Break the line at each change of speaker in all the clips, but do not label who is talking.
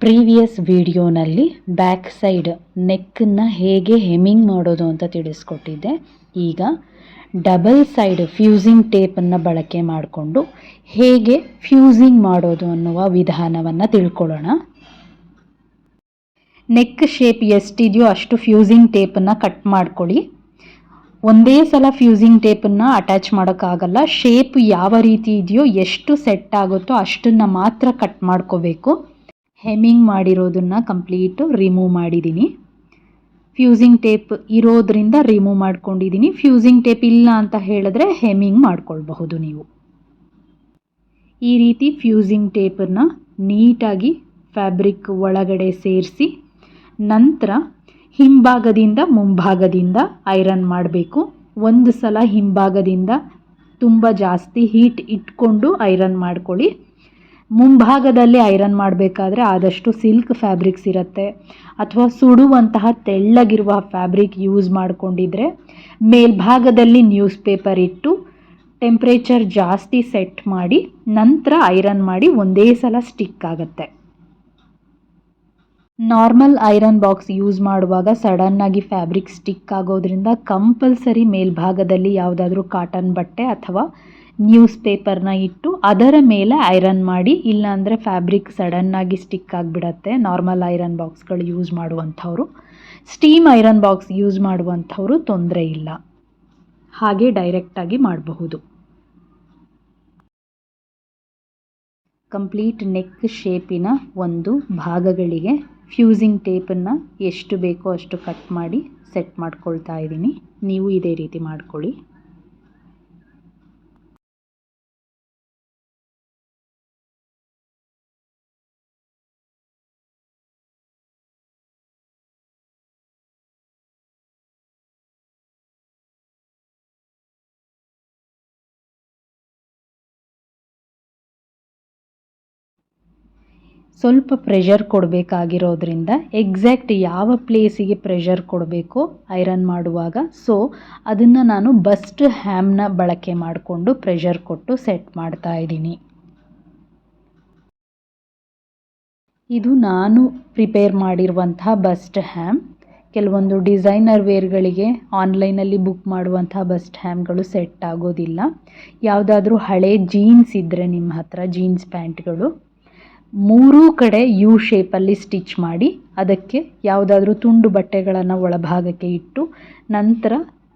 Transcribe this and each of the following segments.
Previous ವಿಡಿಯೋನಲ್ಲಿ back side ನೆಕ್ಕನ್ನು ಹೇಗೆ ಹೆಮಿಂಗ್ ಮಾಡೋದು ಅಂತ ತಿಳಿಸ್ಕೊಟ್ಟಿದ್ದೆ. ಈಗ ಡಬಲ್ ಸೈಡ್ ಫ್ಯೂಸಿಂಗ್ ಟೇಪನ್ನು ಬಳಕೆ ಮಾಡಿಕೊಂಡು ಹೇಗೆ ಫ್ಯೂಸಿಂಗ್ ಮಾಡೋದು ಅನ್ನುವ ವಿಧಾನವನ್ನು ತಿಳ್ಕೊಳ್ಳೋಣ. ನೆಕ್ ಶೇಪ್ ಎಷ್ಟಿದೆಯೋ ಅಷ್ಟು ಫ್ಯೂಸಿಂಗ್ ಟೇಪನ್ನು ಕಟ್ ಮಾಡ್ಕೊಳ್ಳಿ. ಒಂದೇ ಸಲ ಫ್ಯೂಸಿಂಗ್ ಟೇಪನ್ನು ಅಟ್ಯಾಚ್ ಮಾಡೋಕ್ಕಾಗಲ್ಲ. ಶೇಪ್ ಯಾವ ರೀತಿ ಇದೆಯೋ ಎಷ್ಟು ಸೆಟ್ ಆಗುತ್ತೋ ಅಷ್ಟನ್ನು ಮಾತ್ರ ಕಟ್ ಮಾಡ್ಕೋಬೇಕು. ಹೆಮ್ಮಿಂಗ್ ಮಾಡಿರೋದನ್ನು ಕಂಪ್ಲೀಟು ರಿಮೂವ್ ಮಾಡಿದ್ದೀನಿ. ಫ್ಯೂಸಿಂಗ್ ಟೇಪ್ ಇರೋದ್ರಿಂದ ರಿಮೂವ್ ಮಾಡ್ಕೊಂಡಿದ್ದೀನಿ. ಫ್ಯೂಸಿಂಗ್ ಟೇಪ್ ಇಲ್ಲ ಅಂತ ಹೇಳಿದ್ರೆ ಹೆಮ್ಮಿಂಗ್ ಮಾಡ್ಕೊಳ್ಬಹುದು ನೀವು. ಈ ರೀತಿ ಫ್ಯೂಸಿಂಗ್ ಟೇಪನ್ನು ನೀಟಾಗಿ ಫ್ಯಾಬ್ರಿಕ್ ಒಳಗಡೆ ಸೇರಿಸಿ ನಂತರ ಹಿಂಭಾಗದಿಂದ ಮುಂಭಾಗದಿಂದ ಐರನ್ ಮಾಡಬೇಕು. ಒಂದು ಸಲ ಹಿಂಭಾಗದಿಂದ ತುಂಬ ಜಾಸ್ತಿ ಹೀಟ್ ಇಟ್ಕೊಂಡು ಐರನ್ ಮಾಡ್ಕೊಳ್ಳಿ. ಮುಂಭಾಗದಲ್ಲಿ ಐರನ್ ಮಾಡಬೇಕಾದ್ರೆ ಆದಷ್ಟು ಸಿಲ್ಕ್ ಫ್ಯಾಬ್ರಿಕ್ಸ್ ಇರುತ್ತೆ. ಅಥವಾ ಸುಡುವಂತಹ ತೆಳ್ಳಗಿರುವ ಫ್ಯಾಬ್ರಿಕ್ ಯೂಸ್ ಮಾಡಿಕೊಂಡಿದ್ರೆ ಮೇಲ್ಭಾಗದಲ್ಲಿ ನ್ಯೂಸ್ ಪೇಪರ್ ಇಟ್ಟು ಟೆಂಪ್ರೇಚರ್ ಜಾಸ್ತಿ ಸೆಟ್ ಮಾಡಿ ನಂತರ ಐರನ್ ಮಾಡಿ ಒಂದೇ ಸಲ ಸ್ಟಿಕ್ ಆಗುತ್ತೆ. ನಾರ್ಮಲ್ ಐರನ್ ಬಾಕ್ಸ್ ಯೂಸ್ ಮಾಡುವಾಗ ಸಡನ್ನಾಗಿ ಫ್ಯಾಬ್ರಿಕ್ ಸ್ಟಿಕ್ ಆಗೋದ್ರಿಂದ ಕಂಪಲ್ಸರಿ ಮೇಲ್ಭಾಗದಲ್ಲಿ ಯಾವುದಾದ್ರೂ ಕಾಟನ್ ಬಟ್ಟೆ ಅಥವಾ ನ್ಯೂಸ್ ಪೇಪರ್ನ ಇಟ್ಟು ಅದರ ಮೇಲೆ ಐರನ್ ಮಾಡಿ, ಇಲ್ಲಾಂದರೆ ಫ್ಯಾಬ್ರಿಕ್ ಸಡನ್ನಾಗಿ ಸ್ಟಿಕ್ ಆಗಿಬಿಡತ್ತೆ. ನಾರ್ಮಲ್ ಐರನ್ ಬಾಕ್ಸ್ಗಳು ಯೂಸ್ ಮಾಡುವಂಥವ್ರು. ಸ್ಟೀಮ್ ಐರನ್ ಬಾಕ್ಸ್ ಯೂಸ್ ಮಾಡುವಂಥವ್ರು ತೊಂದರೆ ಇಲ್ಲ. ಹಾಗೆ ಡೈರೆಕ್ಟಾಗಿ ಮಾಡಬಹುದು. ಕಂಪ್ಲೀಟ್ ನೆಕ್ ಶೇಪಿನ ಒಂದು ಭಾಗಗಳಿಗೆ ಫ್ಯೂಸಿಂಗ್ ಟೇಪನ್ನು ಎಷ್ಟು ಬೇಕೋ ಅಷ್ಟು ಕಟ್ ಮಾಡಿ ಸೆಟ್ ಮಾಡ್ಕೊಳ್ತಾ ಇದ್ದೀನಿ. ನೀವು ಇದೇ ರೀತಿ ಮಾಡ್ಕೊಳ್ಳಿ. ಸ್ವಲ್ಪ ಪ್ರೆಷರ್ ಕೊಡಬೇಕಾಗಿರೋದ್ರಿಂದ ಎಕ್ಸಾಕ್ಟ್ ಯಾವ ಪ್ಲೇಸಿಗೆ ಪ್ರೆಷರ್ ಕೊಡಬೇಕು ಐರನ್ ಮಾಡುವಾಗ ಸೊ ಅದನ್ನು ನಾನು ಬಸ್ಟ್ ಹ್ಯಾಮ್ನ ಬಳಕೆ ಮಾಡಿಕೊಂಡು ಪ್ರೆಷರ್ ಕೊಟ್ಟು ಸೆಟ್ ಮಾಡ್ತಾ ಇದ್ದೀನಿ. ಇದು ನಾನು ಪ್ರಿಪೇರ್ ಮಾಡಿರುವಂತಹ ಬಸ್ಟ್ ಹ್ಯಾಮ್ ಕೆಲವೊಂದು ಡಿಸೈನರ್ ವೇರ್ಗಳಿಗೆ ಆನ್ಲೈನಲ್ಲಿ ಬುಕ್ ಮಾಡುವಂತಹ ಬಸ್ಟ್ ಹ್ಯಾಮ್ಗಳು ಸೆಟ್ ಆಗೋದಿಲ್ಲ. ಯಾವುದಾದ್ರೂ ಹಳೆ ಜೀನ್ಸ್ ಇದ್ದರೆ ನಿಮ್ಮ ಹತ್ರ ಜೀನ್ಸ್ ಪ್ಯಾಂಟ್ಗಳು ಮೂರೂ ಕಡೆ ಯು ಶೇಪಲ್ಲಿ ಸ್ಟಿಚ್ ಮಾಡಿ ಅದಕ್ಕೆ ಯಾವುದಾದ್ರೂ ತುಂಡು ಬಟ್ಟೆಗಳನ್ನು ಒಳಭಾಗಕ್ಕೆ ಇಟ್ಟು ನಂತರ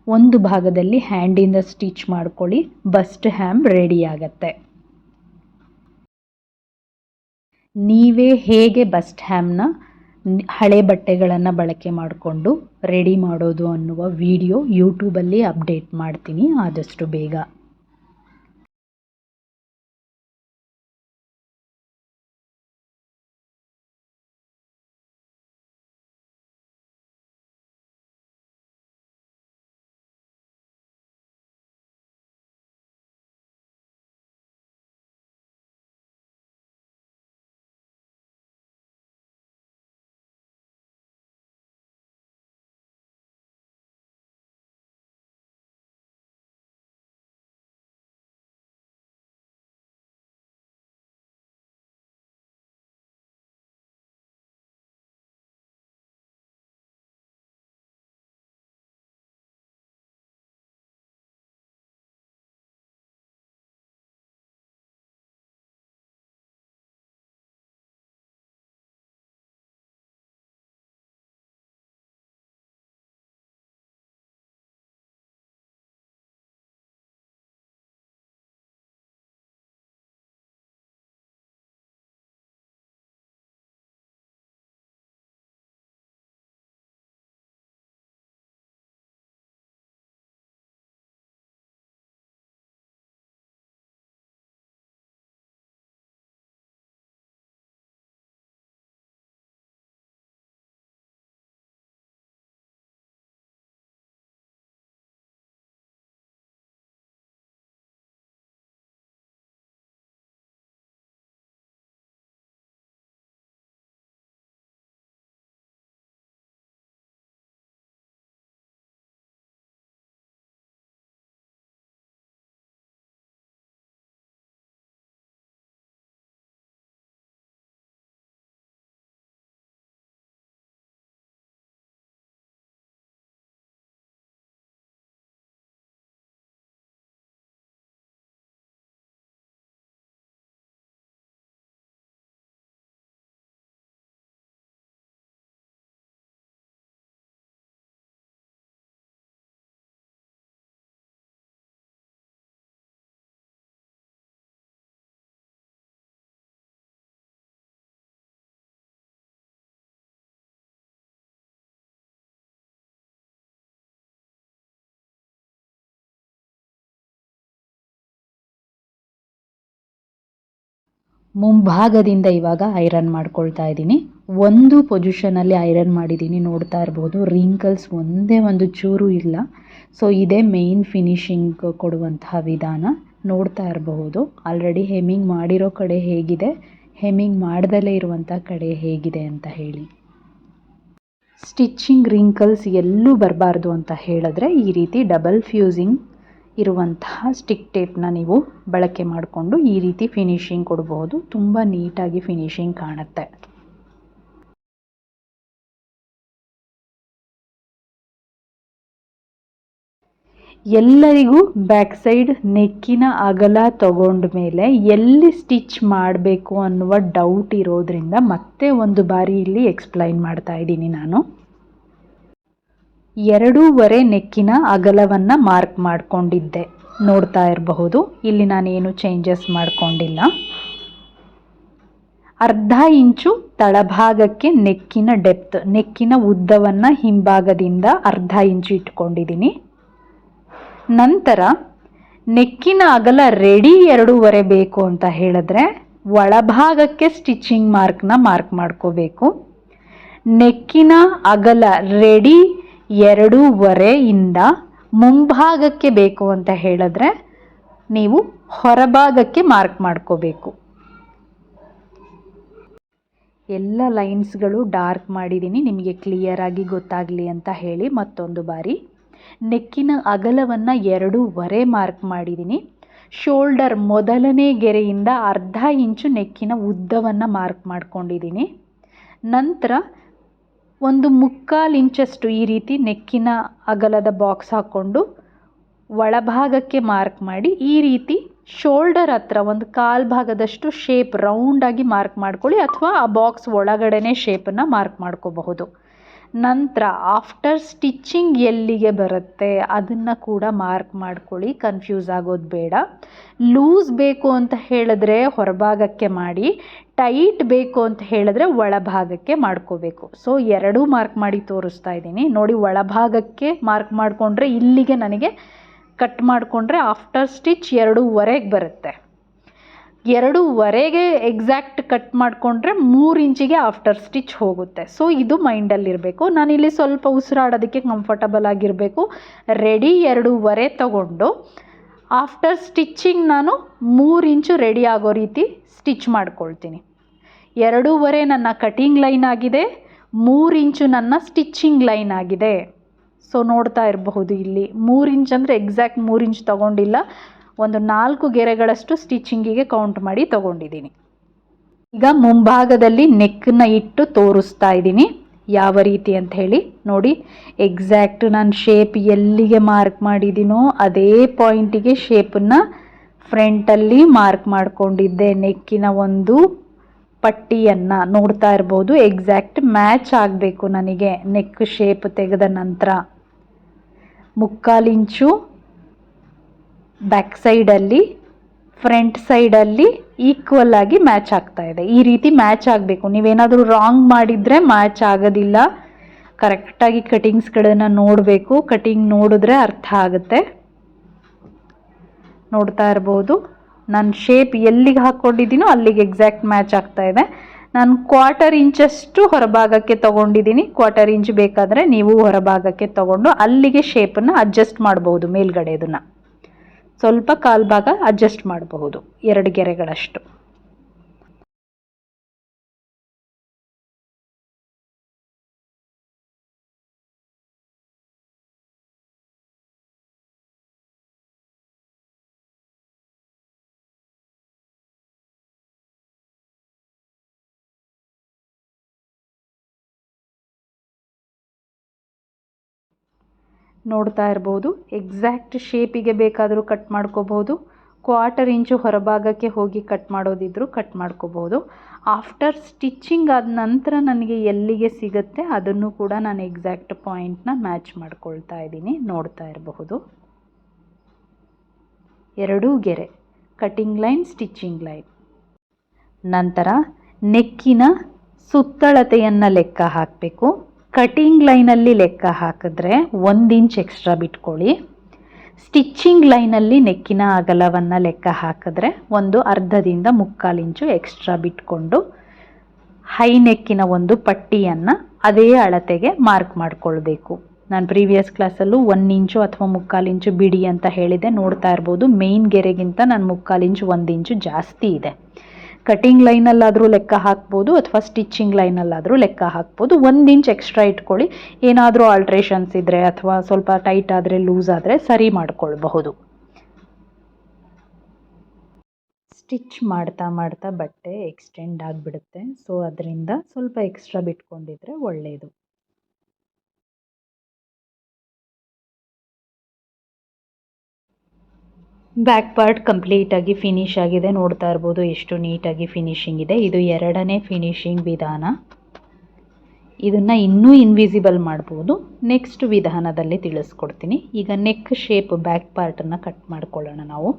ಒಂದು ಭಾಗದಲ್ಲಿ ಹ್ಯಾಂಡಿಂದ ಸ್ಟಿಚ್ ಮಾಡ್ಕೊಳ್ಳಿ. ಬಸ್ಟ್ ಹ್ಯಾಮ್ ರೆಡಿ ಆಗತ್ತೆ. ನೀವೇ ಹೇಗೆ ಬಸ್ಟ್ ಹ್ಯಾಮ್ನ ಹಳೆ ಬಟ್ಟೆಗಳನ್ನು ಬಳಕೆ ಮಾಡಿಕೊಂಡು ರೆಡಿ ಮಾಡೋದು ಅನ್ನುವ ವಿಡಿಯೋ ಯೂಟ್ಯೂಬಲ್ಲಿ ಅಪ್ಡೇಟ್ ಮಾಡ್ತೀನಿ. ಆದಷ್ಟು ಬೇಗ. ಮುಂಭಾಗದಿಂದ ಇವಾಗ ಐರನ್ ಮಾಡ್ಕೊಳ್ತಾ ಇದ್ದೀನಿ. ಒಂದು ಪೊಸಿಷನಲ್ಲಿ ಐರನ್ ಮಾಡಿದ್ದೀನಿ, ನೋಡ್ತಾ ಇರ್ಬೋದು. ರಿಂಕಲ್ಸ್ ಒಂದೇ ಒಂದು ಚೂರು ಇಲ್ಲ. ಸೊ ಇದೇ ಮೇಯ್ನ್ ಫಿನಿಶಿಂಗ್ ಕೊಡುವಂತಹ ವಿಧಾನ. ನೋಡ್ತಾ ಇರಬಹುದು ಆಲ್ರೆಡಿ ಹೆಮಿಂಗ್ ಮಾಡಿರೋ ಕಡೆ ಹೇಗಿದೆ. ಹೆಮಿಂಗ್ ಮಾಡ್ದಲೇ ಇರುವಂಥ ಕಡೆ ಹೇಗಿದೆ ಅಂತ ಹೇಳಿ. ಸ್ಟಿಚ್ಚಿಂಗ್ ರಿಂಕಲ್ಸ್ ಎಲ್ಲೂ ಬರಬಾರ್ದು ಅಂತ ಹೇಳಿದ್ರೆ ಈ ರೀತಿ ಡಬಲ್ ಫ್ಯೂಸಿಂಗ್ ಇರುವಂತಹ ಸ್ಟಿಕ್ ಟೇಪ್ನ ನೀವು ಬಳಕೆ ಮಾಡಿಕೊಂಡು ಈ ರೀತಿ ಫಿನಿಶಿಂಗ್ ಕೊಡಬಹುದು ತುಂಬ ನೀಟಾಗಿ ಫಿನಿಶಿಂಗ್ ಕಾಣುತ್ತೆ. ಎಲ್ಲರಿಗೂ ಬ್ಯಾಕ್ ಸೈಡ್ ನೆಕ್ಕಿನ ಅಗಲ ತಗೊಂಡ ಮೇಲೆ ಎಲ್ಲಿ ಸ್ಟಿಚ್ ಮಾಡಬೇಕು ಅನ್ನುವ ಡೌಟ್ ಇರೋದ್ರಿಂದ ಮತ್ತೆ ಒಂದು ಬಾರಿ ಇಲ್ಲಿ ಎಕ್ಸ್ಪ್ಲೈನ್ ಮಾಡ್ತಾ ಇದ್ದೀನಿ ನಾನು. ಎರಡೂವರೆ ನೆಕ್ಕಿನ ಅಗಲವನ್ನು ಮಾರ್ಕ್ ಮಾಡಿಕೊಂಡಿದ್ದೆ. ನೋಡ್ತಾ ಇರಬಹುದು. ಇಲ್ಲಿ ನಾನೇನು ಚೇಂಜಸ್ ಮಾಡಿಕೊಂಡಿಲ್ಲ. ಅರ್ಧ ಇಂಚು ತಳಭಾಗಕ್ಕೆ ನೆಕ್ಕಿನ ಡೆಪ್ತ್ ನೆಕ್ಕಿನ ಉದ್ದವನ್ನು ಹಿಂಭಾಗದಿಂದ ಅರ್ಧ ಇಂಚು ಇಟ್ಕೊಂಡಿದ್ದೀನಿ. ನಂತರ ನೆಕ್ಕಿನ ಅಗಲ ರೆಡಿ ಎರಡೂವರೆ ಬೇಕು ಅಂತ ಹೇಳಿದ್ರೆ ಒಳಭಾಗಕ್ಕೆ ಸ್ಟಿಚಿಂಗ್ ಮಾರ್ಕ್ನ ಮಾರ್ಕ್ ಮಾಡ್ಕೋಬೇಕು. ನೆಕ್ಕಿನ ಅಗಲ ರೆಡಿ ಎರಡೂವರೆಯಿಂದ ಮುಂಭಾಗಕ್ಕೆ ಬೇಕು ಅಂತ ಹೇಳಿದ್ರೆ ನೀವು ಹೊರಭಾಗಕ್ಕೆ ಮಾರ್ಕ್ ಮಾಡ್ಕೋಬೇಕು. ಎಲ್ಲ ಲೈನ್ಸ್ಗಳು ಡಾರ್ಕ್ ಮಾಡಿದ್ದೀನಿ, ನಿಮಗೆ ಕ್ಲಿಯರ್ ಆಗಿ ಗೊತ್ತಾಗಲಿ ಅಂತ ಹೇಳಿ ಮತ್ತೊಂದು ಬಾರಿ. ನೆಕ್ಕಿನ ಅಗಲವನ್ನು ಎರಡೂವರೆ ಮಾರ್ಕ್ ಮಾಡಿದ್ದೀನಿ. ಶೋಲ್ಡರ್ ಮೊದಲನೇ ಗೆರೆಯಿಂದ ಅರ್ಧ ಇಂಚು ನೆಕ್ಕಿನ ಉದ್ದವನ್ನು ಮಾರ್ಕ್ ಮಾಡ್ಕೊಂಡಿದ್ದೀನಿ. ನಂತರ ಒಂದು ಮುಕ್ಕಾಲು ಇಂಚಷ್ಟು ಈ ರೀತಿ ನೆಕ್ಕಿನ ಅಗಲದ ಬಾಕ್ಸ್ ಹಾಕ್ಕೊಂಡು ಒಳಭಾಗಕ್ಕೆ ಮಾರ್ಕ್ ಮಾಡಿ ಈ ರೀತಿ ಶೋಲ್ಡರ್ ಹತ್ರ ಒಂದು ಕಾಲು ಭಾಗದಷ್ಟು ಶೇಪ್ ರೌಂಡಾಗಿ ಮಾರ್ಕ್ ಮಾಡ್ಕೊಳ್ಳಿ ಅಥವಾ ಆ ಬಾಕ್ಸ್ ಒಳಗಡೆನೇ ಶೇಪನ್ನು ಮಾರ್ಕ್ ಮಾಡ್ಕೋಬಹುದು. ನಂತರ ಆಫ್ಟರ್ ಸ್ಟಿಚ್ಚಿಂಗ್ ಎಲ್ಲಿಗೆ ಬರುತ್ತೆ ಅದನ್ನು ಕೂಡ ಮಾರ್ಕ್ ಮಾಡ್ಕೊಳ್ಳಿ ಕನ್ಫ್ಯೂಸ್ ಆಗೋದು ಬೇಡ. ಲೂಸ್ ಬೇಕು ಅಂತ ಹೇಳಿದ್ರೆ ಹೊರಭಾಗಕ್ಕೆ ಮಾಡಿ ಟೈಟ್ ಬೇಕು ಅಂತ ಹೇಳಿದ್ರೆ ಒಳಭಾಗಕ್ಕೆ ಮಾಡ್ಕೋಬೇಕು. ಸೊ ಎರಡೂ ಮಾರ್ಕ್ ಮಾಡಿ ತೋರಿಸ್ತಾ ಇದ್ದೀನಿ. ನೋಡಿ, ಒಳಭಾಗಕ್ಕೆ ಮಾರ್ಕ್ ಮಾಡಿಕೊಂಡ್ರೆ ಇಲ್ಲಿಗೆ ನನಗೆ ಕಟ್ ಮಾಡಿಕೊಂಡ್ರೆ ಆಫ್ಟರ್ ಸ್ಟಿಚ್ ಎರಡೂವರೆಗೆ ಬರುತ್ತೆ. ಎರಡೂವರೆಗೆ ಎಕ್ಸಾಕ್ಟ್ ಕಟ್ ಮಾಡಿಕೊಂಡ್ರೆ ಮೂರು ಇಂಚಿಗೆ ಆಫ್ಟರ್ ಸ್ಟಿಚ್ ಹೋಗುತ್ತೆ. ಸೊ ಇದು ಮೈಂಡಲ್ಲಿರಬೇಕು ನಾನಿಲ್ಲಿ ಸ್ವಲ್ಪ ಉಸಿರಾಡೋದಕ್ಕೆ ಕಂಫರ್ಟಬಲ್ ಆಗಿರಬೇಕು. ರೆಡಿ ಎರಡೂವರೆ ತಗೊಂಡು ಆಫ್ಟರ್ ಸ್ಟಿಚ್ಚಿಂಗ್ ನಾನು ಮೂರು ಇಂಚು ರೆಡಿ ಆಗೋ ರೀತಿ ಸ್ಟಿಚ್ ಮಾಡ್ಕೊಳ್ತೀನಿ. ಎರಡೂವರೆ ನನ್ನ ಕಟಿಂಗ್ ಲೈನ್ ಆಗಿದೆ, ಮೂರು ಇಂಚು ನನ್ನ ಸ್ಟಿಚ್ಚಿಂಗ್ ಲೈನ್ ಆಗಿದೆ. ಸೊ ನೋಡ್ತಾ ಇರಬಹುದು ಇಲ್ಲಿ. ಮೂರು ಇಂಚ್ ಅಂದರೆ ಎಕ್ಸಾಕ್ಟ್ ಮೂರು ಇಂಚ್ ತೊಗೊಂಡಿಲ್ಲ. ಒಂದು ನಾಲ್ಕು ಗೆರೆಗಳಷ್ಟು ಸ್ಟಿಚ್ಚಿಂಗಿಗೆ ಕೌಂಟ್ ಮಾಡಿ ತಗೊಂಡಿದ್ದೀನಿ. ಈಗ ಮುಂಭಾಗದಲ್ಲಿ ನೆಕ್ಕನ್ನ ಇಟ್ಟು ತೋರಿಸ್ತಾ ಇದ್ದೀನಿ. ಯಾವ ರೀತಿ ಅಂತ ಹೇಳಿ. ನೋಡಿ ಎಕ್ಸಾಕ್ಟ್ ನಾನು ಶೇಪ್ ಎಲ್ಲಿಗೆ ಮಾರ್ಕ್ ಮಾಡಿದ್ದೀನೋ ಅದೇ ಪಾಯಿಂಟಿಗೆ ಶೇಪನ್ನು ಫ್ರಂಟಲ್ಲಿ ಮಾರ್ಕ್ ಮಾಡಿಕೊಂಡಿದ್ದೆ ನೆಕ್ಕಿನ ಒಂದು. ಪಟ್ಟಿಯನ್ನು ನೋಡ್ತಾ ಇರ್ಬೋದು. ಎಕ್ಸಾಕ್ಟ್ ಮ್ಯಾಚ್ ಆಗಬೇಕು ನನಗೆ. ನೆಕ್ ಶೇಪ್ ತೆಗೆದ ನಂತರ. ಮುಕ್ಕಾಲಿಂಚು ಬ್ಯಾಕ್ ಸೈಡಲ್ಲಿ ಫ್ರಂಟ್ ಸೈಡಲ್ಲಿ ಈಕ್ವಲ್ ಆಗಿ ಮ್ಯಾಚ್ ಆಗ್ತಾ ಇದೆ. ಈ ರೀತಿ ಮ್ಯಾಚ್ ಆಗಬೇಕು. ನೀವೇನಾದರೂ ರಾಂಗ್ ಮಾಡಿದರೆ ಮ್ಯಾಚ್ ಆಗೋದಿಲ್ಲ. ಕರೆಕ್ಟಾಗಿ ಕಟಿಂಗ್ಸ್ಗಳನ್ನು ನೋಡಬೇಕು. ಕಟಿಂಗ್ ನೋಡಿದ್ರೆ ಅರ್ಥ ಆಗುತ್ತೆ. ನೋಡ್ತಾ ಇರ್ಬೋದು. ನಾನು ಶೇಪ್ ಎಲ್ಲಿಗೆ ಹಾಕ್ಕೊಂಡಿದ್ದೀನೋ ಅಲ್ಲಿಗೆ ಎಕ್ಸಾಕ್ಟ್ ಮ್ಯಾಚ್ ಆಗ್ತಾ ಇದೆ. ನಾನು ಕ್ವಾರ್ಟರ್ ಇಂಚಷ್ಟು ಹೊರಭಾಗಕ್ಕೆ ತೊಗೊಂಡಿದ್ದೀನಿ. ಕ್ವಾರ್ಟರ್ ಇಂಚ್ ಬೇಕಾದರೆ ನೀವು ಹೊರಭಾಗಕ್ಕೆ ತೊಗೊಂಡು ಅಲ್ಲಿಗೆ ಶೇಪನ್ನು ಅಡ್ಜಸ್ಟ್ ಮಾಡಬಹುದು ಮೇಲ್ಗಡೆ ಅದನ್ನು ಸ್ವಲ್ಪ ಕಾಲ್ಭಾಗ ಅಡ್ಜಸ್ಟ್ ಮಾಡಬಹುದು, ಎರಡು ಗೆರೆಗಳಷ್ಟು. ನೋಡ್ತಾ ಇರ್ಬೋದು. ಎಕ್ಸಾಕ್ಟ್ ಶೇಪಿಗೆ ಬೇಕಾದರೂ ಕಟ್ ಮಾಡ್ಕೋಬಹುದು. ಕ್ವಾರ್ಟರ್ ಇಂಚು ಹೊರಭಾಗಕ್ಕೆ ಹೋಗಿ ಕಟ್ ಮಾಡೋದಿದ್ರು ಕಟ್ ಮಾಡ್ಕೋಬಹುದು. ಆಫ್ಟರ್ ಸ್ಟಿಚ್ಚಿಂಗ್ ಆದ ನಂತರ ನನಗೆ ಎಲ್ಲಿಗೆ ಸಿಗುತ್ತೆ ಅದನ್ನು ಕೂಡ ನಾನು ಎಕ್ಸಾಕ್ಟ್ ಪಾಯಿಂಟ್ನ ಮ್ಯಾಚ್ ಮಾಡ್ಕೊಳ್ತಾ ಇದ್ದೀನಿ. ನೋಡ್ತಾ ಇರಬಹುದು. ಎರಡೂ ಗೆರೆ ಕಟಿಂಗ್ ಲೈನ್ ಸ್ಟಿಚ್ಚಿಂಗ್ ಲೈನ್ ನಂತರ ನೆಕ್ಕಿನ ಸುತ್ತಳತೆಯನ್ನು ಲೆಕ್ಕ ಹಾಕಬೇಕು. ಕಟಿಂಗ್ ಲೈನಲ್ಲಿ ಲೆಕ್ಕ ಹಾಕಿದ್ರೆ ಒಂದು ಇಂಚ್ ಎಕ್ಸ್ಟ್ರಾ ಬಿಟ್ಕೊಳ್ಳಿ. ಸ್ಟಿಚ್ಚಿಂಗ್ ಲೈನಲ್ಲಿ ನೆಕ್ಕಿನ ಅಗಲವನ್ನು ಲೆಕ್ಕ ಹಾಕಿದ್ರೆ ಒಂದು ಅರ್ಧದಿಂದ ಮುಕ್ಕಾಲು ಇಂಚು ಎಕ್ಸ್ಟ್ರಾ ಬಿಟ್ಕೊಂಡು ಹೈ ನೆಕ್ಕಿನ ಒಂದು ಪಟ್ಟಿಯನ್ನು ಅದೇ ಅಳತೆಗೆ ಮಾರ್ಕ್ ಮಾಡಿಕೊಳ್ಬೇಕು. ನಾನು ಪ್ರೀವಿಯಸ್ ಕ್ಲಾಸಲ್ಲೂ ಒಂದು ಇಂಚು ಅಥವಾ ಮುಕ್ಕಾಲು ಇಂಚು ಬಿಡಿ ಅಂತ ಹೇಳಿದೆ. ನೋಡ್ತಾ ಇರ್ಬೋದು ಮೇನ್ ಗೆರೆಗಿಂತ ನಾನು ಮುಕ್ಕಾಲು ಇಂಚು ಒಂದು ಇಂಚು ಜಾಸ್ತಿ ಇದೆ. ಕಟಿಂಗ್ ಲೈನಲ್ಲಾದರೂ ಲೆಕ್ಕ ಹಾಕ್ಬೋದು ಅಥವಾ ಸ್ಟಿಚ್ಚಿಂಗ್ ಲೈನಲ್ಲಾದರೂ ಲೆಕ್ಕ ಹಾಕ್ಬೋದು. ಒಂದು ಇಂಚ್ ಎಕ್ಸ್ಟ್ರಾ ಇಟ್ಕೊಳ್ಳಿ. ಏನಾದರೂ ಆಲ್ಟ್ರೇಷನ್ಸ್ ಇದ್ದರೆ ಅಥವಾ ಸ್ವಲ್ಪ ಟೈಟ್ ಆದರೆ ಲೂಸ್ ಆದರೆ ಸರಿ ಮಾಡಿಕೊಳ್ಬಹುದು. ಸ್ಟಿಚ್ ಮಾಡ್ತಾ ಮಾಡ್ತಾ ಬಟ್ಟೆ ಎಕ್ಸ್ಟೆಂಡ್ ಆಗಿಬಿಡುತ್ತೆ. ಸೊ ಅದರಿಂದ ಸ್ವಲ್ಪ ಎಕ್ಸ್ಟ್ರಾ ಬಿಟ್ಕೊಂಡಿದ್ರೆ ಒಳ್ಳೆಯದು ಬ್ಯಾಕ್ ಪಾರ್ಟ್ ಕಂಪ್ಲೀಟಾಗಿ ಫಿನಿಶ್ ಆಗಿದೆ. ನೋಡ್ತಾ ಇರ್ಬೋದು ಎಷ್ಟು ನೀಟಾಗಿ ಫಿನಿಶಿಂಗ್ ಇದೆ. ಇದು ಎರಡನೇ ಫಿನಿಶಿಂಗ್ ವಿಧಾನ. ಇದನ್ನು ಇನ್ನೂ ಇನ್ವಿಸಿಬಲ್ ಮಾಡ್ಬೋದು. ನೆಕ್ಸ್ಟ್ ವಿಧಾನದಲ್ಲಿ ತಿಳಿಸ್ಕೊಡ್ತೀನಿ. ಈಗ ನೆಕ್ ಶೇಪ್ ಬ್ಯಾಕ್ ಪಾರ್ಟನ್ನು ಕಟ್ ಮಾಡ್ಕೊಳ್ಳೋಣ ನಾವು.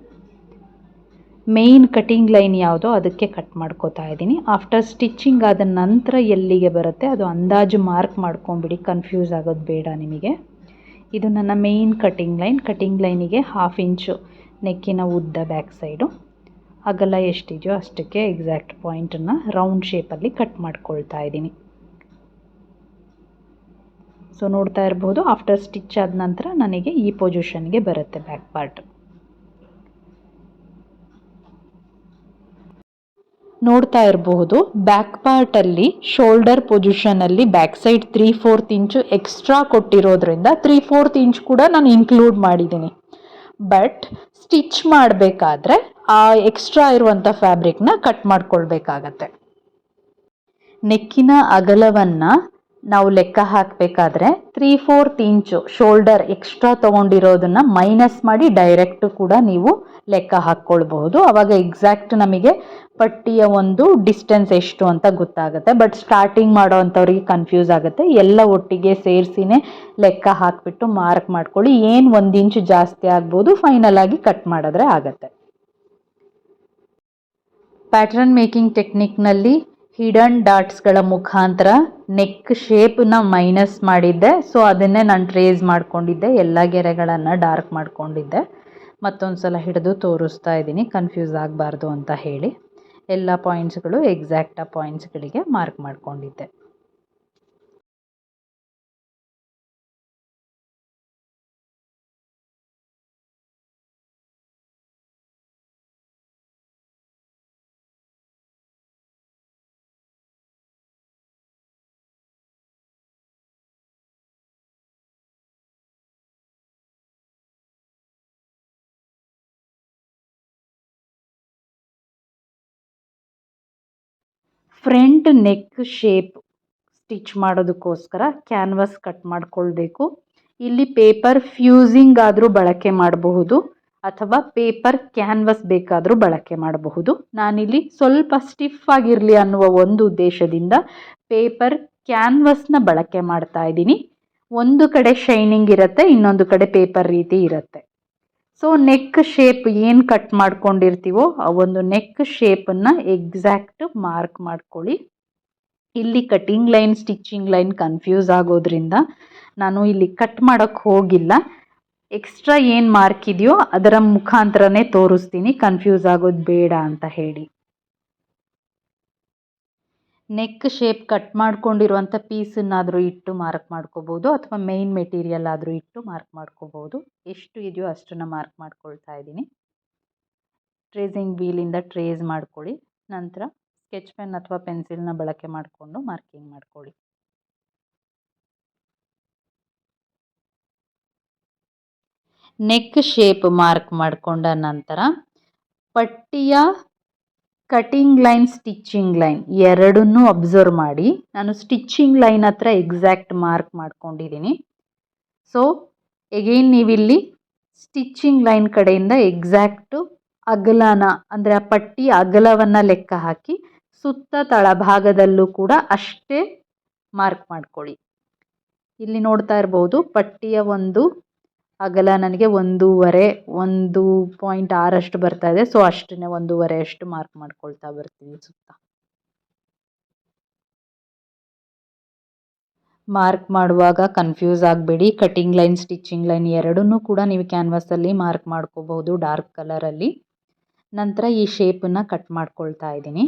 ಮೇಯ್ನ್ ಕಟಿಂಗ್ ಲೈನ್ ಯಾವುದೋ ಅದಕ್ಕೆ ಕಟ್ ಮಾಡ್ಕೋತಾ ಇದ್ದೀನಿ. ಆಫ್ಟರ್ ಸ್ಟಿಚ್ಚಿಂಗ್ ಆದ ನಂತರ ಎಲ್ಲಿಗೆ ಬರುತ್ತೆ? ಅದು ಅಂದಾಜು ಮಾರ್ಕ್ ಮಾಡ್ಕೊಂಬಿಡಿ. ಕನ್ಫ್ಯೂಸ್ ಆಗೋದು ಬೇಡ ನಿಮಗೆ. ಇದು ನನ್ನ ಮೇಯ್ನ್ ಕಟಿಂಗ್ ಲೈನ್ ಕಟಿಂಗ್ ಲೈನಿಗೆ ಹಾಫ್ ಇಂಚು ನೆಕ್ಕಿನ ಉದ್ದ ಬ್ಯಾಕ್ ಸೈಡು ಅಗಲ ಎಷ್ಟಿದೆಯೋ ಅಷ್ಟಕ್ಕೆ ಎಕ್ಸಾಕ್ಟ್ ಪಾಯಿಂಟನ್ನು ರೌಂಡ್ ಶೇಪಲ್ಲಿ ಕಟ್ ಮಾಡ್ಕೊಳ್ತಾ ಇದ್ದೀನಿ. ಸೊ ನೋಡ್ತಾ ಇರ್ಬೋದು ಆಫ್ಟರ್ ಸ್ಟಿಚ್ ಆದ ನಂತರ ನನಗೆ ಈ ಪೊಸಿಷನ್ಗೆ ಬರುತ್ತೆ ಬ್ಯಾಕ್ ಪಾರ್ಟ್ ನೋಡ್ತಾ ಇರಬಹುದು ಬ್ಯಾಕ್ ಪಾರ್ಟಲ್ಲಿ shoulder ಪೊಸಿಷನಲ್ಲಿ back side three fourth inch extra ಕೊಟ್ಟಿರೋದ್ರಿಂದ three fourth inch ಕೂಡ ನಾನು ಇನ್ಕ್ಲೂಡ್ ಮಾಡಿದ್ದೀನಿ. ಬಟ್ ಸ್ಟಿಚ್ ಮಾಡಬೇಕಾದ್ರೆ ಆ ಎಕ್ಸ್ಟ್ರಾ ಇರುವಂಥ ಫ್ಯಾಬ್ರಿಕ್ನ ಕಟ್ ಮಾಡ್ಕೊಳ್ಬೇಕಾಗತ್ತೆ. ನೆಕ್ಕಿನ ಅಗಲವನ್ನು ನಾವು ಲೆಕ್ಕ ಹಾಕಬೇಕಾದ್ರೆ three fourth inch shoulder extra ತಗೊಂಡಿರೋದನ್ನ minus ಮಾಡಿ ಡೈರೆಕ್ಟ್ ಕೂಡ ನೀವು ಲೆಕ್ಕ ಹಾಕ್ಕೊಳ್ಬಹುದು. ಅವಾಗ ಎಕ್ಸಾಕ್ಟ್ ನಮಗೆ ಪಟ್ಟಿಯ ಒಂದು ಡಿಸ್ಟೆನ್ಸ್ ಎಷ್ಟು ಅಂತ ಗೊತ್ತಾಗುತ್ತೆ. ಬಟ್ ಸ್ಟಾರ್ಟಿಂಗ್ ಮಾಡೋ ಅಂಥವ್ರಿಗೆ ಕನ್ಫ್ಯೂಸ್ ಆಗುತ್ತೆ. ಎಲ್ಲ ಒಟ್ಟಿಗೆ ಸೇರಿಸಿನೇ ಲೆಕ್ಕ ಹಾಕಿಬಿಟ್ಟು ಮಾರ್ಕ್ ಮಾಡ್ಕೊಳ್ಳಿ. ಏನು ಒಂದು ಇಂಚು ಜಾಸ್ತಿ ಆಗ್ಬೋದು ಫೈನಲ್ ಆಗಿ ಕಟ್ ಮಾಡಿದ್ರೆ ಆಗುತ್ತೆ. ಪ್ಯಾಟ್ರನ್ ಮೇಕಿಂಗ್ ಟೆಕ್ನಿಕ್ನಲ್ಲಿ ಹಿಡನ್ ಡಾಟ್ಸ್ಗಳ ಮುಖಾಂತರ ನೆಕ್ ಶೇಪನ್ನ ಮೈನಸ್ ಮಾಡಿದ್ದೆ. ಸೊ ಅದನ್ನೇ ನಾನು ಟ್ರೇಸ್ ಮಾಡ್ಕೊಂಡಿದ್ದೆ. ಎಲ್ಲ ಗೆರೆಗಳನ್ನು ಡಾರ್ಕ್ ಮಾಡ್ಕೊಂಡಿದ್ದೆ. ಮತ್ತೊಂದು ಸಲ ಹಿಡಿದು ತೋರಿಸ್ತಾ ಇದ್ದೀನಿ. ಕನ್ಫ್ಯೂಸ್ ಆಗಬಾರ್ದು ಅಂತ ಹೇಳಿ. ಎಲ್ಲ ಪಾಯಿಂಟ್ಸ್ಗಳು ಎಕ್ಸಾಕ್ಟ್ ಪಾಯಿಂಟ್ಸ್ಗಳಿಗೆ ಮಾರ್ಕ್ ಮಾಡ್ಕೊಂಡಿದ್ದೆ. ಫ್ರಂಟ್ ನೆಕ್ ಶೇಪ್ ಸ್ಟಿಚ್ ಮಾಡೋದಕ್ಕೋಸ್ಕರ ಕ್ಯಾನ್ವಸ್ ಕಟ್ ಮಾಡ್ಕೊಳ್ಬೇಕು. ಇಲ್ಲಿ ಪೇಪರ್ ಫ್ಯೂಸಿಂಗ್ ಆದರೂ ಬಳಕೆ ಮಾಡಬಹುದು, ಅಥವಾ ಪೇಪರ್ ಕ್ಯಾನ್ವಸ್ ಬೇಕಾದರೂ ಬಳಕೆ ಮಾಡಬಹುದು. ನಾನಿಲ್ಲಿ ಸ್ವಲ್ಪ ಸ್ಟಿಫ್ ಆಗಿರಲಿ ಅನ್ನುವ ಒಂದು ಉದ್ದೇಶದಿಂದ ಪೇಪರ್ ಕ್ಯಾನ್ವಸ್ನ ಬಳಕೆ ಮಾಡ್ತಾ ಇದ್ದೀನಿ. ಒಂದು ಕಡೆ ಶೈನಿಂಗ್ ಇರುತ್ತೆ, ಇನ್ನೊಂದು ಕಡೆ ಪೇಪರ್ ರೀತಿ ಇರುತ್ತೆ. ಸೊ ನೆಕ್ ಶೇಪ್ ಏನು ಕಟ್ ಮಾಡ್ಕೊಂಡಿರ್ತೀವೋ, ಆ ಒಂದು ನೆಕ್ ಶೇಪನ್ನು ಎಕ್ಸಾಕ್ಟ್ ಮಾರ್ಕ್ ಮಾಡ್ಕೊಳ್ಳಿ. ಇಲ್ಲಿ cutting line stitching line confuse ಆಗೋದ್ರಿಂದ ನಾನು ಇಲ್ಲಿ ಕಟ್ ಮಾಡೋಕ್ಕೆ ಹೋಗಿಲ್ಲ. ಎಕ್ಸ್ಟ್ರಾ ಏನು ಮಾರ್ಕ್ ಇದೆಯೋ ಅದರ ಮುಖಾಂತರನೇ ತೋರಿಸ್ತೀನಿ ಕನ್ಫ್ಯೂಸ್ ಆಗೋದು ಬೇಡ ಅಂತ ಹೇಳಿ. ನೆಕ್ ಶೇಪ್ ಕಟ್ ಮಾಡ್ಕೊಂಡಿರುವಂಥ ಪೀಸನ್ನಾದರೂ ಇಟ್ಟು ಮಾರ್ಕ್ ಮಾಡ್ಕೋಬೋದು ಅಥವಾ ಮೇಯ್ನ್ ಮೆಟೀರಿಯಲ್ ಆದರೂ ಇಟ್ಟು ಮಾರ್ಕ್ ಮಾಡ್ಕೋಬೋದು. ಎಷ್ಟು ಇದೆಯೋ ಅಷ್ಟನ್ನು ಮಾರ್ಕ್ ಮಾಡ್ಕೊಳ್ತಾ ಇದ್ದೀನಿ. ಟ್ರೇಸಿಂಗ್ ವೀಲಿಂದ ಟ್ರೇಸ್ ಮಾಡ್ಕೊಳ್ಳಿ. ನಂತರ ಸ್ಕೆಚ್ ಪೆನ್ ಅಥವಾ ಪೆನ್ಸಿಲ್ನ ಬಳಕೆ ಮಾಡಿಕೊಂಡು ಮಾರ್ಕಿಂಗ್ ಮಾಡ್ಕೊಳ್ಳಿ. ನೆಕ್ ಶೇಪ್ ಮಾರ್ಕ್ ಮಾಡಿಕೊಂಡ ನಂತರ ಪಟ್ಟಿಯ ಕಟಿಂಗ್ ಲೈನ್ ಸ್ಟಿಚ್ಚಿಂಗ್ ಲೈನ್ ಎರಡನ್ನೂ ಅಬ್ಸರ್ವ್ ಮಾಡಿ. ನಾನು ಸ್ಟಿಚ್ಚಿಂಗ್ ಲೈನ್ ಹತ್ರ ಎಕ್ಸಾಕ್ಟ್ ಮಾರ್ಕ್ ಮಾಡ್ಕೊಂಡಿದ್ದೀನಿ. ಸೊ ಎಗೈನ್ ನೀವಿಲ್ಲಿ ಸ್ಟಿಚ್ಚಿಂಗ್ ಲೈನ್ ಕಡೆಯಿಂದ ಎಕ್ಸಾಕ್ಟು ಅಗಲನ, ಅಂದರೆ ಆ ಪಟ್ಟಿ ಅಗಲವನ್ನು ಲೆಕ್ಕ ಹಾಕಿ ಸುತ್ತ ತಳಭಾಗದಲ್ಲೂ ಕೂಡ ಅಷ್ಟೇ ಮಾರ್ಕ್ ಮಾಡ್ಕೊಳ್ಳಿ. ಇಲ್ಲಿ ನೋಡ್ತಾ ಇರ್ಬೋದು ಪಟ್ಟಿಯ ಒಂದು ಅಗಲ ನನಗೆ ಒಂದೂವರೆ, ಒಂದು ಪಾಯಿಂಟ್ ಆರಷ್ಟು ಬರ್ತಾ ಇದೆ. ಸೊ ಅಷ್ಟನ್ನೇ ಒಂದೂವರೆ ಅಷ್ಟು ಮಾರ್ಕ್ ಮಾಡ್ಕೊಳ್ತಾ ಬರ್ತೀನಿ ಸುತ್ತ. ಮಾರ್ಕ್ ಮಾಡುವಾಗ ಕನ್ಫ್ಯೂಸ್ ಆಗಬೇಡಿ. ಕಟಿಂಗ್ ಲೈನ್ ಸ್ಟಿಚಿಂಗ್ ಲೈನ್ ಎರಡನ್ನೂ ಕೂಡ ನೀವು ಕ್ಯಾನ್ವಾಸಲ್ಲಿ ಮಾರ್ಕ್ ಮಾಡ್ಕೋಬಹುದು ಡಾರ್ಕ್ ಕಲರಲ್ಲಿ ನಂತರ ಈ ಶೇಪನ್ನು ಕಟ್ ಮಾಡ್ಕೊಳ್ತಾ ಇದ್ದೀನಿ.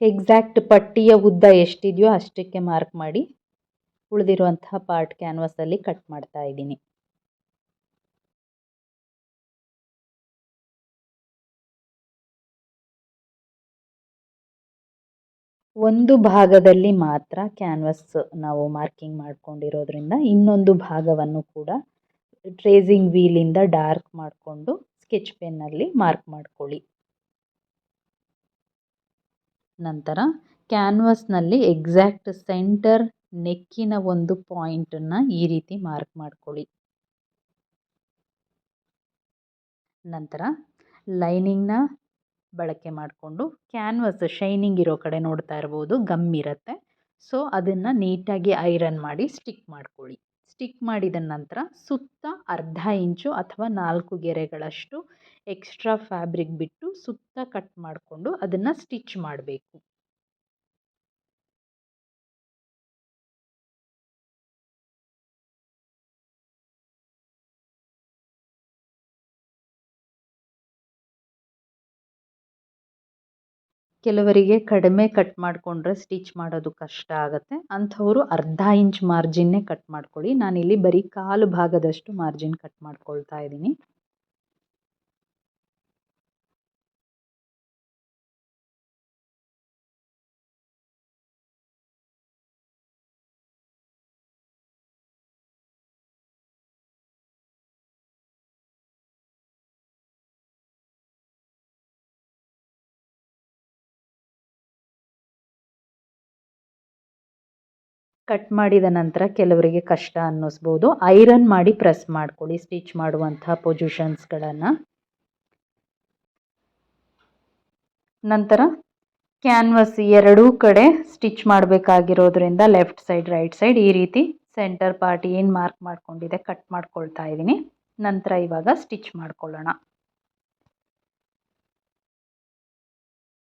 ಎಕ್ಸಾಕ್ಟ್ ಪಟ್ಟಿಯ ಉದ್ದ ಎಷ್ಟಿದೆಯೋ ಅಷ್ಟಕ್ಕೆ ಮಾರ್ಕ್ ಮಾಡಿ ಉಳಿದಿರುವಂತಹ ಪಾರ್ಟ್ ಕ್ಯಾನ್ವಾಸಲ್ಲಿ ಕಟ್ ಮಾಡ್ತಾ ಇದ್ದೀನಿ. ಒಂದು ಭಾಗದಲ್ಲಿ ಮಾತ್ರ ಕ್ಯಾನ್ವಸ್ ನಾವು ಮಾರ್ಕಿಂಗ್ ಮಾಡ್ಕೊಂಡಿರೋದ್ರಿಂದ ಇನ್ನೊಂದು ಭಾಗವನ್ನು ಕೂಡ ಟ್ರೇಸಿಂಗ್ ವೀಲಿಂದ ಡಾರ್ಕ್ ಮಾಡಿಕೊಂಡು ಸ್ಕೆಚ್ ಪೆನ್ನಲ್ಲಿ ಮಾರ್ಕ್ ಮಾಡ್ಕೊಳ್ಳಿ. ನಂತರ ಕ್ಯಾನ್ವಸ್ನಲ್ಲಿ ಎಕ್ಸಾಕ್ಟ್ ಸೆಂಟರ್ ನೆಕ್ಕಿನ ಒಂದು ಪಾಯಿಂಟನ್ನು ಈ ರೀತಿ ಮಾರ್ಕ್ ಮಾಡ್ಕೊಳ್ಳಿ. ನಂತರ ಲೈನಿಂಗ್ನ ಬಳಕೆ ಮಾಡಿಕೊಂಡು ಕ್ಯಾನ್ವಸ್ ಶೈನಿಂಗ್ ಇರೋ ಕಡೆ ನೋಡ್ತಾ ಇರ್ಬೋದು, ಗಮ್ ಇರುತ್ತೆ. ಸೊ, ಅದನ್ನು ನೀಟಾಗಿ ಐರನ್ ಮಾಡಿ ಸ್ಟಿಕ್ ಮಾಡ್ಕೊಳ್ಳಿ. ಸ್ಟಿಕ್ ಮಾಡಿದ ನಂತರ ಸುತ್ತ ಅರ್ಧ ಇಂಚು ಅಥವಾ ನಾಲ್ಕು ಗೆರೆಗಳಷ್ಟು ಎಕ್ಸ್ಟ್ರಾ ಫ್ಯಾಬ್ರಿಕ್ ಬಿಟ್ಟು ಸುತ್ತ ಕಟ್ ಮಾಡಿಕೊಂಡು ಅದನ್ನು ಸ್ಟಿಚ್ ಮಾಡಬೇಕು. ಕೆಲವರಿಗೆ ಕಡಿಮೆ ಕಟ್ ಮಾಡಿಕೊಂಡ್ರೆ ಸ್ಟಿಚ್ ಮಾಡೋದು ಕಷ್ಟ ಆಗುತ್ತೆ. ಅಂಥವರು ಅರ್ಧ ಇಂಚ್ ಮಾರ್ಜಿನ್ನೇ ಕಟ್ ಮಾಡ್ಕೊಳ್ಳಿ. ನಾನಿಲ್ಲಿ ಬರೀ ಕಾಲು ಭಾಗದಷ್ಟು ಮಾರ್ಜಿನ್ ಕಟ್ ಮಾಡ್ಕೊಳ್ತಾ ಇದ್ದೀನಿ. ಕಟ್ ಮಾಡಿದ ನಂತರ ಕೆಲವರಿಗೆ ಕಷ್ಟ ಅನ್ನಿಸ್ಬೋದು. ಐರನ್ ಮಾಡಿ ಪ್ರೆಸ್ ಮಾಡ್ಕೊಳ್ಳಿ, ಸ್ಟಿಚ್ ಮಾಡುವಂತಹ ಪೊಸಿಷನ್ಸ್ಗಳನ್ನು ನಂತರ ಕ್ಯಾನ್ವಸ್ ಎರಡೂ ಕಡೆ ಸ್ಟಿಚ್ ಮಾಡಬೇಕಾಗಿರೋದ್ರಿಂದ ಲೆಫ್ಟ್ ಸೈಡ್, ರೈಟ್ ಸೈಡ್ ಈ ರೀತಿ ಸೆಂಟರ್ ಪಾರ್ಟ್ ಏನು ಮಾರ್ಕ್ ಮಾಡ್ಕೊಂಡಿದೆ ಕಟ್ ಮಾಡ್ಕೊಳ್ತಾ ಇದ್ದೀನಿ. ನಂತರ ಇವಾಗ ಸ್ಟಿಚ್ ಮಾಡ್ಕೊಳ್ಳೋಣ.